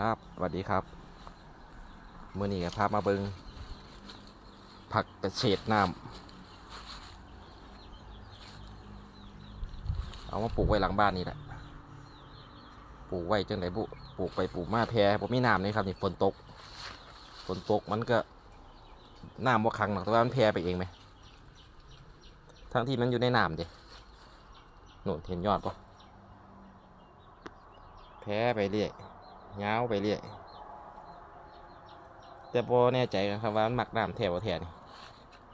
ครับสวัสดีครับเมื่อนี้ก็พามาเบิงผักกระเฉดน้ำเอามาปลูกไว้หลังบ้านนี่แหละปลูกไว้จังไดบุปลูกไปปลูกมาแพร่ผมมีน้ำนี่ครับนี่ฝนตกฝนตกมันก็น้ำว่าคังหรอกแต่ว่ามันแพร่ไปเองไหมทั้งที่มันอยู่ในน้ำเด็โน่นเห็นยอดปะแพร่ไปเรื่อย ยาวไปเรื่อยแต่พอแน่ใจนะครับว่ามันหมักน้ำแถวแถวนี่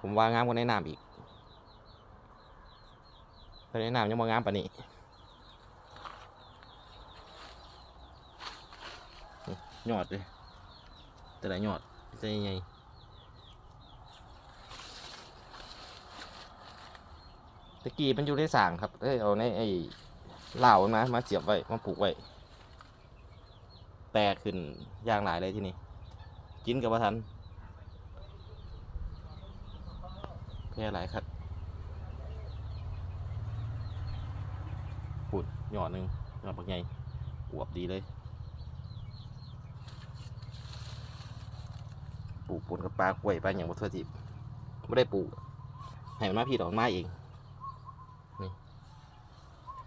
ผมว่างามกว่าในน้ำอีกแต่ในน้ำยังว่างามปานนี้นี่ยอดเลยแต่ละยอดจะยังไงตะกี้มันอยู่ในสางครับเอ้ยเอาในไอ้เหล่ามันมามาเสียบไว้มาปลูกไว้ แตกขึ้นอย่างหลายเลยที่นี่กินกับว่าทันแพร่หลายครับปุดหยอหนึ่งหยอดปักใหญ่อวบดีเลยปลูกปนกับปลากล้วยปลาอย่างวัตถุดิบไม่ได้ปลูกให้มันมาพี่ดอกไม้เองนี่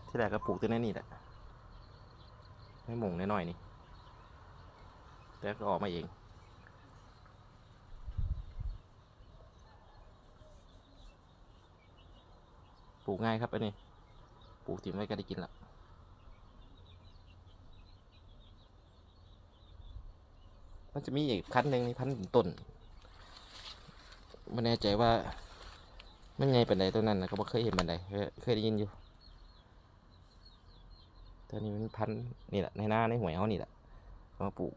ที่แรกก็ปลูกตัวนี้นี่แหละให้หมงน้อยๆนี่ แต่ก็ออกมาเองปลูกง่ายครับอันนี้ปลูกทิ้งไว้ก็ได้กินละมันจะมีอีกพันธุ์หนึ่งนี่พันธุ์ต้นไม่แน่ใจว่ามันไงเป็นไดตัวนั้นนะก็บ่เคยเห็นเป็นไดเคยได้ยินอยู่ตัวนี้มันพันธุ์นี่แหละในหน้าในหวยเขานี่แหละเอามาปลูก